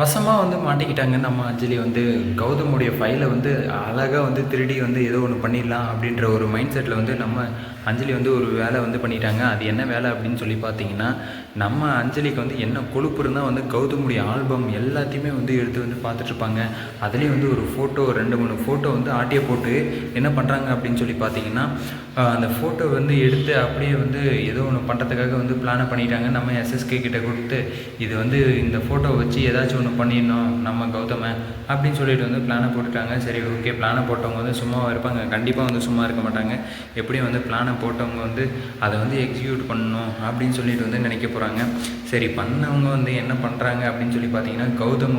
வசமாக வந்து மாட்டிக்கிட்டாங்க. நம்ம அஞ்சலி வந்து கௌதமுடைய ஃபைலை வந்து அழகாக வந்து திருடி வந்து ஏதோ ஒன்று பண்ணிடலாம் அப்படின்ற ஒரு மைண்ட் செட்டில் வந்து நம்ம அஞ்சலி வந்து ஒரு வேலை வந்து பண்ணிட்டாங்க. அது என்ன வேலை அப்படின்னு சொல்லி பார்த்தீங்கன்னா நம்ம அஞ்சலிக்கு வந்து என்ன கொழுப்பு இருந்தால் வந்து கௌதமுடைய ஆல்பம் எல்லாத்தையுமே வந்து எடுத்து வந்து பார்த்துட்ருப்பாங்க அதுலேயும் வந்து ஒரு ஃபோட்டோ ரெண்டு மூணு ஃபோட்டோ வந்து ஆட்டியை போட்டு என்ன பண்ணுறாங்க அப்படின்னு சொல்லி பார்த்தீங்கன்னா அந்த ஃபோட்டோ வந்து எடுத்து அப்படியே வந்து ஏதோ ஒன்று பண்ணுறதுக்காக வந்து பிளானை பண்ணிட்டாங்க. நம்ம எஸ்எஸ்கே கிட்ட கொடுத்து இது வந்து இந்த ஃபோட்டோ வச்சு ஏதாச்சும் ஒன்று பண்ணிடணும் நம்ம கௌதம அப்படின்னு சொல்லிட்டு வந்து பிளானை போட்டுட்டாங்க. சரி ஓகே பிளானை போட்டவங்க வந்து சும்மாவாக இருப்பாங்க. கண்டிப்பாக வந்து சும்மா இருக்க மாட்டாங்க. எப்படியும் வந்து பிளானை போட்டவங்க வந்து அதை வந்து எக்ஸிக்யூட் பண்ணணும் அப்படின்னு சொல்லிட்டு வந்து நினைக்க போகிறாங்க சரி பண்ணவங்க வந்து என்ன பண்ணுறாங்க அப்படின்னு சொல்லி பார்த்தீங்கன்னா கௌதம்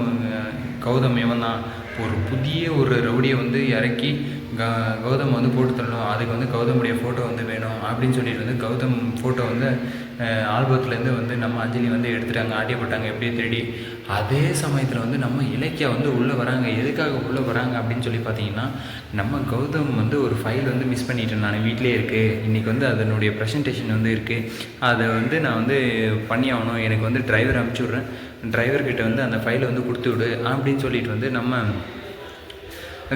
கௌதம் இவன் தான் ஒரு புதிய ஒரு ரவுடியை வந்து இறக்கி க கௌதம் வந்து போட்டு தரணும். அதுக்கு வந்து கௌதமுடைய ஃபோட்டோ வந்து வேணும் அப்படின்னு சொல்லிட்டு வந்து கௌதம் ஃபோட்டோ வந்து ஆல்பத்துலேருந்து வந்து நம்ம அஞ்சலி வந்து எடுத்துட்டாங்க. ஆட்டிய போட்டாங்க எப்படியே தேடி. அதே சமயத்தில் வந்து நம்ம இலக்கியா வந்து உள்ளே வராங்க. எதுக்காக உள்ளே வராங்க அப்படின்னு சொல்லி பார்த்தீங்கன்னா நம்ம கௌதம் வந்து ஒரு ஃபைல் வந்து மிஸ் பண்ணிட்டேன் நான். வீட்டிலே இருக்குது இன்றைக்கி வந்து அதனுடைய ப்ரெசன்டேஷன் வந்து இருக்குது அதை வந்து நான் வந்து பண்ணி ஆகணும் எனக்கு வந்து டிரைவர் அனுப்பிச்சி விட்றேன். டிரைவர்கிட்ட வந்து அந்த ஃபைலை வந்து கொடுத்து விடு அப்படின்னு சொல்லிட்டு வந்து நம்ம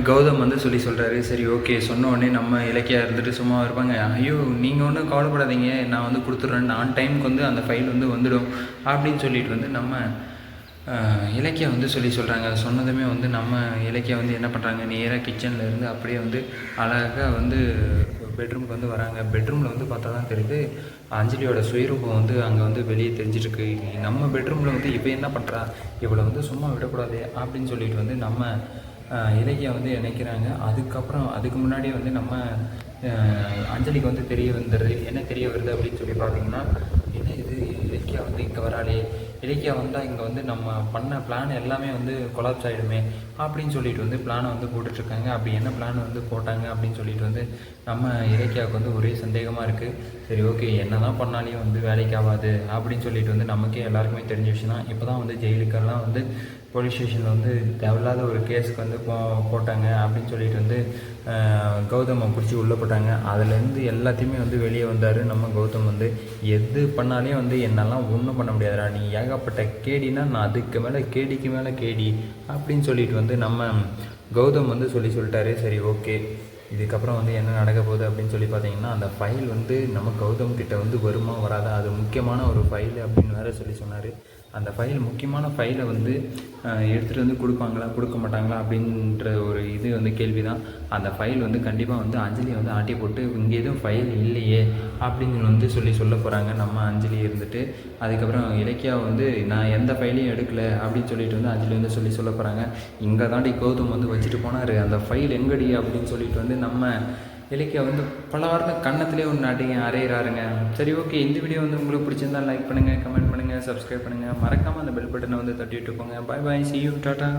கௌதம் வந்து சொல்லி சொல்கிறாரு சரி ஓகே சொன்ன உடனே நம்ம இலக்கியா இருந்துட்டு சும்மா இருப்பாங்க. ஐயோ நீங்கள் ஒன்றும் கவலைப்படாதீங்க. நான் வந்து கொடுத்துட்றேன். நான் டைமுக்கு வந்து அந்த ஃபைல் வந்து வந்துடும். அப்படின்னு சொல்லிட்டு வந்து நம்ம அஹ், இலக்கியா வந்து சொல்லி சொல்கிறாங்க சொன்னதுமே வந்து நம்ம இலக்கியா வந்து என்ன பண்ணுறாங்க நேராக கிச்சனில் இருந்து அப்படியே வந்து அழகாக வந்து பெட்ரூமுக்கு வந்து வராங்க. பெட்ரூமில் வந்து பார்த்தா தான் தெரியுது அஞ்சலியோட சுயரூபம் வந்து அங்கே வந்து வெளியே தெரிஞ்சிட்ருக்கு நம்ம பெட்ரூமில் வந்து இப்போ என்ன பண்ணுறா இவளை வந்து சும்மா விடக்கூடாது அப்படின்னு சொல்லிட்டு வந்து நம்ம இலக்கியம் இலக்கியா வந்து இணைக்கிறாங்க. அதுக்கப்புறம் அதுக்கு முன்னாடி வந்து நம்ம அஞ்சலிக்கு வந்து தெரிய வந்துடுது என்ன தெரிய வருது அப்படின்னு சொல்லி பார்த்தீங்கன்னா என்ன இது? இலக்கியா வந்து இங்கே வராளே. இலக்கியா வந்தால் இங்கே வந்து நம்ம பண்ண பிளான் எல்லாமே வந்து கொலாப்ஸ் ஆகிடுமே அப்படின்னு சொல்லிட்டு வந்து பிளானை வந்து போட்டுட்ருக்காங்க. அப்படி என்ன பிளான் வந்து போட்டாங்க அப்படின்னு சொல்லிட்டு வந்து நம்ம இலக்கியாவுக்கு வந்து ஒரே சந்தேகமாக இருக்குது சரி ஓகே என்ன தான் பண்ணாலையும் வந்து வேலைக்கு ஆகாது அப்படின்னு சொல்லிட்டு வந்து நமக்கே எல்லாருக்குமே தெரிஞ்ச விஷயம் தான். இப்போ தான் வந்து ஜெயிலுக்கெல்லாம் வந்து போலீஸ் ஸ்டேஷனில் வந்து தேவையில்லாத ஒரு கேஸுக்கு வந்து போ போட்டாங்க அப்படின்னு சொல்லிட்டு வந்து கௌதமை பிடிச்சி உள்ளே போட்டாங்க. அதுலேருந்து எல்லாத்தையுமே வந்து வெளியே வந்தார். நம்ம கௌதம் வந்து எது பண்ணாலே வந்து என்னெல்லாம் ஒன்றும் பண்ண முடியாதுடா. நீ ஏகப்பட்ட கேடினா நான் அதுக்கு மேலே கேடிக்கு மேலே கேடி அப்படின்னு சொல்லிட்டு வந்து நம்ம கௌதம் வந்து சொல்லி சொல்லிட்டாரு. சரி ஓகே. இதுக்கப்புறம் வந்து என்ன நடக்க போகுது அப்படின்னு சொல்லி பார்த்தீங்கன்னா அந்த ஃபைல் வந்து நம்ம கௌதம் கிட்ட வந்து வருமா வராதா? அது முக்கியமான ஒரு ஃபைல் அப்படின்னு வேற சொல்லி சொன்னார். அந்த ஃபைல் முக்கியமான ஃபைலை வந்து எடுத்துகிட்டு வந்து கொடுப்பாங்களா கொடுக்க மாட்டாங்களா அப்படின்ற ஒரு இது வந்து கேள்வி தான் அந்த ஃபைல் வந்து கண்டிப்பாக வந்து அஞ்சலி வந்து ஆட்டி போட்டு இங்கே எதுவும் ஃபைல் இல்லையே அப்படின்னு வந்து சொல்லி சொல்ல போகிறாங்க நம்ம அஞ்சலி இருந்துட்டு அதுக்கப்புறம் இலக்கியா வந்து நான் எந்த ஃபைலையும் எடுக்கல அப்படின்னு சொல்லிட்டு வந்து அஞ்சலி வந்து சொல்லி சொல்ல போகிறாங்க இங்கே தாண்டி கௌதம் வந்து வச்சுட்டு போனார். அந்த ஃபைல் எங்கடி அப்படின்னு சொல்லிட்டு வந்து நம்ம இலக்கியா வந்து பல கண்ணத்துலேயே ஒன்று அடிங்க அரையிறாருங்க சரி ஓகே. இந்த வீடியோ வந்து உங்களுக்கு பிடிச்சிருந்தா லைக் பண்ணுங்கள் கமெண்ட் பண்ணுங்கள் சப்ஸ்கிரைப் பண்ணுங்கள் மறக்காமல் அந்த பெல் பட்டனை வந்து தட்டிட்டு போங்க. Bye bye see you tata